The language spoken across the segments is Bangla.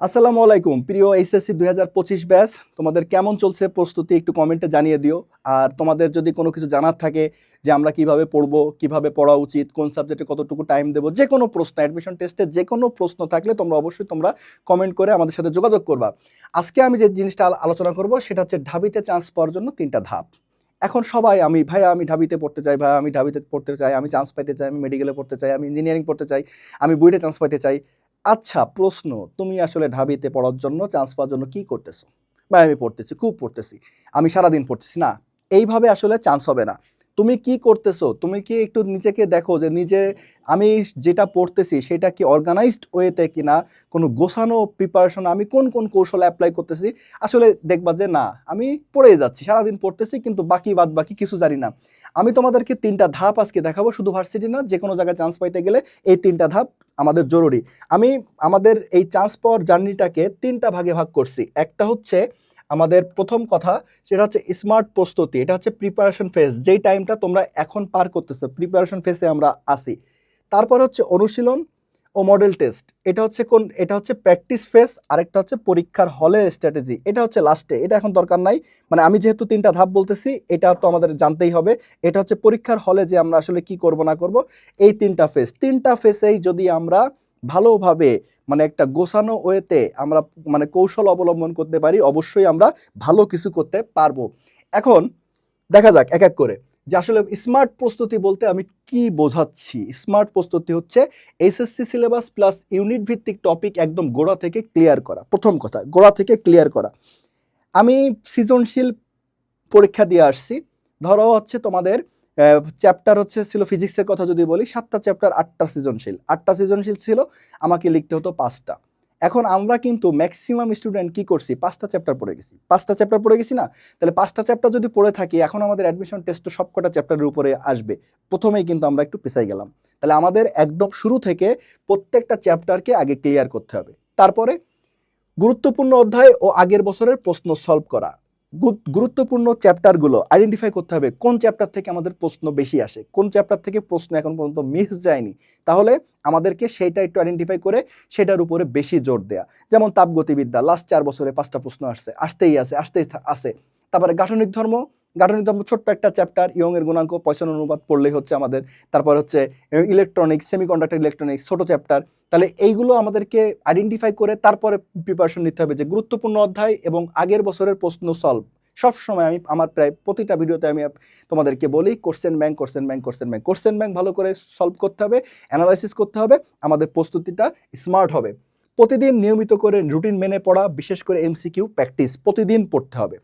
আসসালামু আলাইকুম। প্রিয় এইচএসসি দুই হাজার পঁচিশ ব্যাচ, তোমাদের কেমন চলছে প্রস্তুতি একটু কমেন্টে জানিয়ে দিও। আর তোমাদের যদি কোনো কিছু জানার থাকে যে আমরা কীভাবে পড়ব, কীভাবে পড়া উচিত, কোন সাবজেক্টে কতটুকু টাইম দেবো, যে কোনো প্রশ্ন অ্যাডমিশন টেস্টে যে কোনো প্রশ্ন থাকলে তোমরা অবশ্যই তোমরা কমেন্ট করে আমাদের সাথে যোগাযোগ করবা। আজকে আমি যে জিনিসটা আলোচনা করব, সেটা হচ্ছে ঢাবিতে চান্স পাওয়ার জন্য তিনটা ধাপ। এখন সবাই, আমি ভাই আমি ঢাবিতে পড়তে চাই ভাই আমি ঢাবিতে পড়তে চাই, আমি চান্স পাইতে চাই, আমি মেডিকেলে পড়তে চাই, আমি ইঞ্জিনিয়ারিং পড়তে চাই, আমি বুয়েটে চান্স পাইতে চাই। আচ্ছা প্রশ্ন, তুমি আসলে ঢাবিতে পড়ার জন্য চান্স পাওয়ার জন্য কি করতেছো? বা আমি পড়তেছি, খুব পড়তেছি। আমি সারাদিন পড়তেছি, না। এইভাবে আসলে চান্স হবে না। তুমি কি করতেছো? তুমি কি একটু নিজেকে দেখো যে নিজে আমি যেটা পড়তেছি সেটা কি অর্গানাইজড ওয়েতে কি না কোনো গোছানো প্রিপারেশন আমি কোন কোন কৌশল অ্যাপ্লাই করতেছি? আসলে দেখবা যে না, আমি পড়েই যাচ্ছি, সারাদিন পড়তেছি কিন্তু বাকি বাদ বাকি কিছু জানি না। আমি তোমাদেরকে তিনটা ধাপ আজকে দেখাবো, শুধু ভার্সিটি না যে কোনো জায়গায় চান্স পাইতে গেলে এই তিনটা ধাপ আমাদের জরুরি। আমি আমাদের এই চান্স পাওয়ার জার্নিটাকে তিনটা ভাগে ভাগ করছি। একটা হচ্ছে আমাদের প্রথম কথা সেটা হচ্ছে স্মার্ট প্রস্তুতি, এটা হচ্ছে প্রিপারেশন ফেজ যেই টাইমটা তোমরা এখন পার করতেছো প্রিপারেশন ফেজে আমরা আসি তারপর হচ্ছে অনুশীলন ও মডেল টেস্ট এটা হচ্ছে কোন, এটা হচ্ছে প্র্যাকটিস ফেজ আরেকটা হচ্ছে পরীক্ষার হলের স্ট্র্যাটেজি এটা হচ্ছে লাস্টে এটা এখন দরকার নাই। মানে আমি যেহেতু তিনটা ধাপ বলতেছি, এটা তো আমাদের জানতেই হবে, এটা হচ্ছে পরীক্ষার হলে যে আমরা আসলে কি করব না করব, এই তিনটা ফেস তিনটা ফেসেই যদি আমরা ভালোভাবে মানে একটা গোছানো ওয়েতে আমরা মানে কৌশল অবলম্বন করতে পারি, অবশ্যই আমরা ভালো কিছু করতে পারব। এখন দেখা যাক, এক এক করে। যে আসলে স্মার্ট প্রস্তুতি বলতে আমি কি বোঝাচ্ছি? স্মার্ট প্রস্তুতি হচ্ছে এসএসসি সিলেবাস প্লাস ইউনিট ভিত্তিক টপিক একদম গোড়া থেকে ক্লিয়ার করা। প্রথম কথা, গোড়া থেকে ক্লিয়ার করা। আমি সৃজনশীল পরীক্ষা দিয়ে আসছি। ধরো হচ্ছে তোমাদের চ্যাপ্টার হচ্ছে ছিল ফিজিক্সের কথা যদি বলি, সাতটা চ্যাপ্টার আটটা সৃজনশীল। আটটা সৃজনশীল ছিল, আমাকে লিখতে হতো পাঁচটা। এখন আমরা কিন্তু ম্যাক্সিমাম স্টুডেন্ট কি করছি? পাঁচটা চ্যাপ্টার পড়ে গেছি। পাঁচটা চ্যাপ্টার পড়ে গেছি না? তাহলে পাঁচটা চ্যাপ্টার যদি পড়ে থাকি, এখন আমাদের অ্যাডমিশন টেস্ট সবকটা চ্যাপ্টারের উপরে আসবে। প্রথমেই কিন্তু আমরা একটু পিছাই গেলাম। তাহলে আমাদের একদম শুরু থেকে প্রত্যেকটা চ্যাপ্টারকে আগে ক্লিয়ার করতে হবে। তারপরে গুরুত্বপূর্ণ অধ্যায় ও আগের বছরের প্রশ্ন সলভ করা। গুরুত্বপূর্ণ চ্যাপ্টারগুলো আইডেন্টিফাই করতে হবে, কোন চ্যাপ্টার থেকে আমাদের প্রশ্ন বেশি আসে, কোন চ্যাপ্টার থেকে প্রশ্ন এখন পর্যন্ত মিস যায়নি, তাহলে আমাদেরকে সেইটা একটু আইডেন্টিফাই করে সেটার উপরে বেশি জোর দেয়া। যেমন তাপগতিবিদ্যা লাস্ট চার বছরে পাঁচটা প্রশ্ন আসছে, আসতেই আছে আসতেই আছে তারপরে গাঠনিক ধর্ম গাঠনিক ধর্ম ছোট্ট একটা চ্যাপ্টার ইয়ং এর গুণাঙ্ক পয়সন অনুপাত পড়লেই হচ্ছে আমাদের। তারপর হচ্ছে ইলেকট্রনিক্স সেমিকন্ডাক্টর ইলেকট্রনিক্স ছোট চ্যাপ্টার তাহলে এইগুলো আমাদেরকে আইডেন্টিফাই করে তারপরে প্রিপারেশন নিতে হবে যে গুরুত্বপূর্ণ অধ্যায় এবং আগের বছরের প্রশ্ন সলভ সব সময় আমি, আমার প্রায় প্রতিটা ভিডিওতে আমি তোমাদেরকে বলি question bank question bank question bank question bank ভালো করে সলভ করতে হবে অ্যানালাইসিস করতে হবে, আমাদের প্রস্তুতিটা স্মার্ট হবে। প্রতিদিন নিয়মিত করে রুটিন মেনে পড়া, বিশেষ করে এমসিকিউ প্র্যাকটিস প্রতিদিন পড়তে হবে।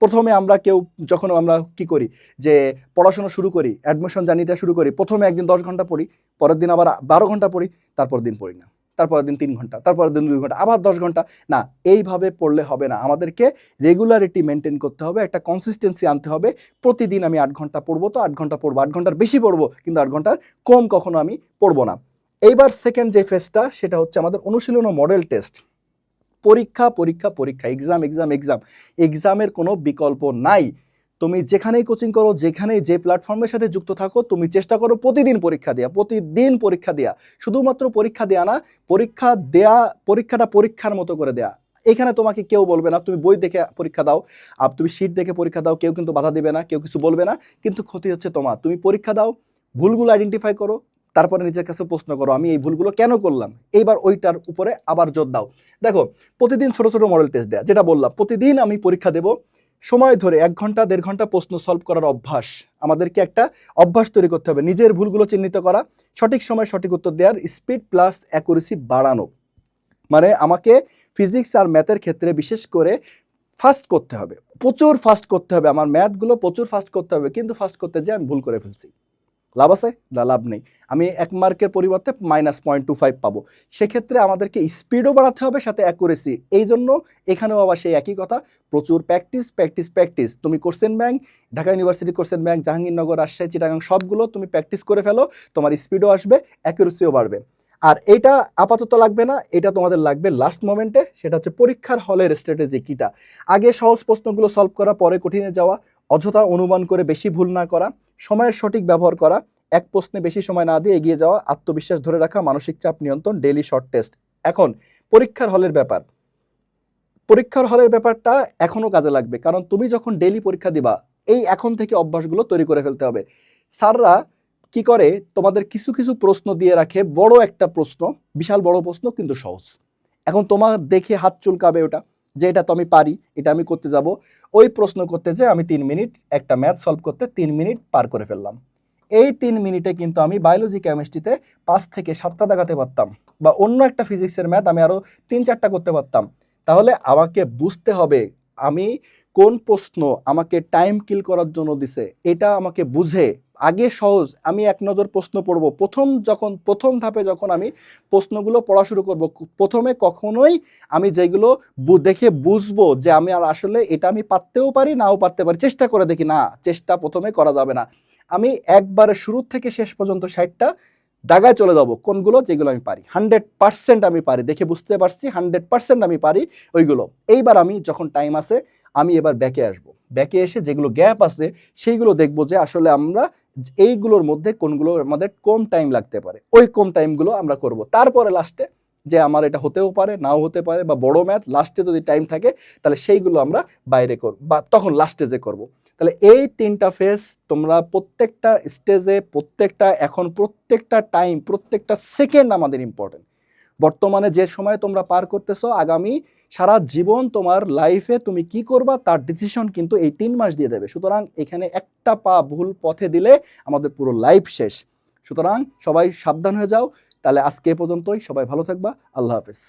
প্রথমে আমরা কেউ যখন আমরা কি করি? যে পড়াশোনা শুরু করি অ্যাডমিশন জার্নিটা শুরু করি, প্রথমে একদিন দশ ঘণ্টা পড়ি, পরের দিন আবার বারো ঘণ্টা পড়ি, তারপর দিন পড়ি না। তারপরের দিন তিন ঘণ্টা, তারপরের দিন দুই ঘণ্টা, আবার দশ ঘণ্টা। না, এইভাবে পড়লে হবে না। আমাদেরকে রেগুলারিটি মেনটেন করতে হবে, একটা কনসিস্টেন্সি আনতে হবে। প্রতিদিন আমি আট ঘণ্টা পড়ব তো, আট ঘণ্টা পড়ব। আট ঘণ্টার বেশি পড়ব, কিন্তু আট ঘণ্টার কম কখনো আমি পড়ব না। এইবার সেকেন্ড যে ফেজটা সেটা হচ্ছে আমাদের অনুশীলন ও মডেল টেস্ট পরীক্ষা পরীক্ষা পরীক্ষা এক্সাম এক্সাম এক্সাম এক্সামের কোনো বিকল্প নাই। তুমি যেখানেই কোচিং করো, যেখানেই যে প্ল্যাটফর্মের সাথে যুক্ত থাকো, তুমি চেষ্টা করো প্রতিদিন পরীক্ষা দেওয়া প্রতিদিন পরীক্ষা দেওয়া শুধুমাত্র পরীক্ষা দেয়া না, পরীক্ষা দেয়া, পরীক্ষাটা পরীক্ষার মতো করে দেয়া। এখানে তোমাকে কেউ বলবে না, তুমি বই দেখে পরীক্ষা দাও আর তুমি শীট দেখে পরীক্ষা দাও, কেউ কিন্তু বাধা দেবে না, কেউ কিছু বলবে না, কিন্তু ক্ষতি হচ্ছে তোমার। তুমি পরীক্ষা দাও, ভুলগুলো আইডেন্টিফাই করো তারপরে নিজের কাছে প্রশ্ন করো, আমি এই ভুলগুলো কেন করলাম? এইবার ওইটার উপরে আবার জোর দাও। দেখো, প্রতিদিন ছোট ছোট মডেল টেস্ট দেয়া, যেটা বললাম, প্রতিদিন আমি পরীক্ষা দেব সময় ধরে এক ঘণ্টা, দেড় ঘণ্টা প্রশ্ন সলভ করার অভ্যাস। আমাদেরকে একটা অভ্যাস তৈরি করতে হবে। নিজের ভুলগুলো চিহ্নিত করা, সঠিক সময় সঠিক উত্তর দেওয়ার স্পিড প্লাস অ্যাকুরেসি বাড়ানো। মানে আমাকে ফিজিক্স আর ম্যাথের ক্ষেত্রে বিশেষ করে ফাস্ট করতে হবে। প্রচুর ফাস্ট করতে হবে। আমার ম্যাথগুলো প্রচুর ফাস্ট করতে হবে, কিন্তু ফাস্ট করতে যেয়ে আমি ভুল করে ফেলছি। লাভ আছে না লাভ নেই। আমি এক মার্কের পরিবর্তে মাইনাস পয়েন্ট টু ফাইভ পাবো। সেক্ষেত্রে আমাদেরকে স্পিডও বাড়াতে হবে, সাথে অ্যাকুরেসি এই জন্য এখানেও আবার সেই একই কথা, প্রচুর প্র্যাকটিস প্র্যাকটিস প্র্যাকটিস তুমি question bank Dhaka university question bank Jahangirnagar Rajshahi Chittagong সবগুলো তুমি প্র্যাকটিস করে ফেলো, তোমার স্পিডও আসবে অ্যাকুরেসিও বাড়বে। আর এটা আপাতত লাগবে না, এটা তোমাদের লাগবে লাস্ট মোমেন্টে সেটা হচ্ছে পরীক্ষার হলের স্ট্র্যাটেজি কিটা। আগে সহজ প্রশ্নগুলো সলভ করা, পরে কঠিনে যাওয়া, অযথা অনুমান করে বেশি ভুল না করা। সময়ের সঠিক ব্যবহার করা, এক প্রশ্নে বেশি সময় না দিয়ে এগিয়ে যাওয়া, আত্মবিশ্বাস ধরে রাখা, মানসিক চাপ নিয়ন্ত্রণ ডেইলি শর্ট টেস্ট এখন, পরীক্ষার হলের ব্যাপার। পরীক্ষার হলের ব্যাপারটা এখনও কাজে লাগবে, কারণ তুমি যখন ডেইলি পরীক্ষা দিবা, এই এখন থেকে অভ্যাসগুলো তৈরি করে ফেলতে হবে। স্যাররা কি করে? তোমাদের কিছু কিছু প্রশ্ন দিয়ে রাখে, বড় একটা প্রশ্ন, বিশাল বড় প্রশ্ন, কিন্তু সহজ। এখন তোমার দেখে হাত চুলকাবে ওটা। যে এটা তো আমি পারি, এটা আমি করতে যাব। ওই প্রশ্ন করতে যে আমি তিন মিনিট একটা ম্যাথ সলভ করতে তিন মিনিট পার করে ফেললাম। এই তিন মিনিটে কিন্তু আমি বায়োলজি কেমিস্ট্রিতে পাঁচ থেকে সাতটা দেখাতে পারতাম বা অন্য একটা ফিজিক্সের ম্যাথ আমি আরও তিন চারটা করতে পারতাম। তাহলে আমাকে বুঝতে হবে আমি কোন প্রশ্ন আমাকে টাইম কিল করার জন্য দিছে, এটা আমাকে বুঝে আগে সহজ, আমি এক নজর প্রশ্ন পড়ব। প্রথম যখন, প্রথম ধাপে যখন আমি প্রশ্নগুলো পড়া শুরু করব প্রথমে কখনোই আমি যেগুলো দেখে বুঝব যে আমি আর আসলে এটা আমি পারতেও পারি, নাও পারতে পারি, চেষ্টা করে দেখি, না, চেষ্টা প্রথমে করা যাবে না। আমি একবারে শুরু থেকে শেষ পর্যন্ত ষাটটা দাগায় চলে যাব, কোনগুলো যেগুলো আমি পারি। হান্ড্রেড পার্সেন্ট আমি পারি, দেখে বুঝতে পারছি, হান্ড্রেড পার্সেন্ট আমি পারি ওইগুলো। এইবার আমি যখন টাইম আছে, আমি এবার ব্যাকে আসব। ব্যাকে এসে যেগুলো গ্যাপ আছে, সেইগুলো দেখব যে আসলে আমরা এইগুলোর মধ্যে কোনগুলো আমাদের কম টাইম লাগতে পারে। ওই কম টাইমগুলো আমরা করব। তারপরে লাস্টে যে আমার এটা হতেও পারে, নাও হতে পারে বা বড় ম্যাথ লাস্টে যদি টাইম থাকে, তাহলে সেইগুলো আমরা বাইরে করব বা তখন লাস্টে যে করব। তাহলে এই তিনটা ফেজ তোমরা প্রত্যেকটা স্টেজে প্রত্যেকটা, এখন প্রত্যেকটা টাইম প্রত্যেকটা সেকেন্ড আমাদের ইম্পর্টেন্ট বর্তমানে যে সময় তোমরা পার করতেছ, আগামী সারা জীবন তোমার লাইফে তুমি কি করবা, তার ডিসিশন কিন্তু এই তিন মাস দিয়ে দেবে। সুতরাং এখানে একটা পা ভুল পথে দিলে আমাদের পুরো লাইফ শেষ। সুতরাং সবাই সাবধান হয়ে যাও। তাহলে আজকে পর্যন্তই। সবাই ভালো থাকবা। আল্লাহ হাফেজ।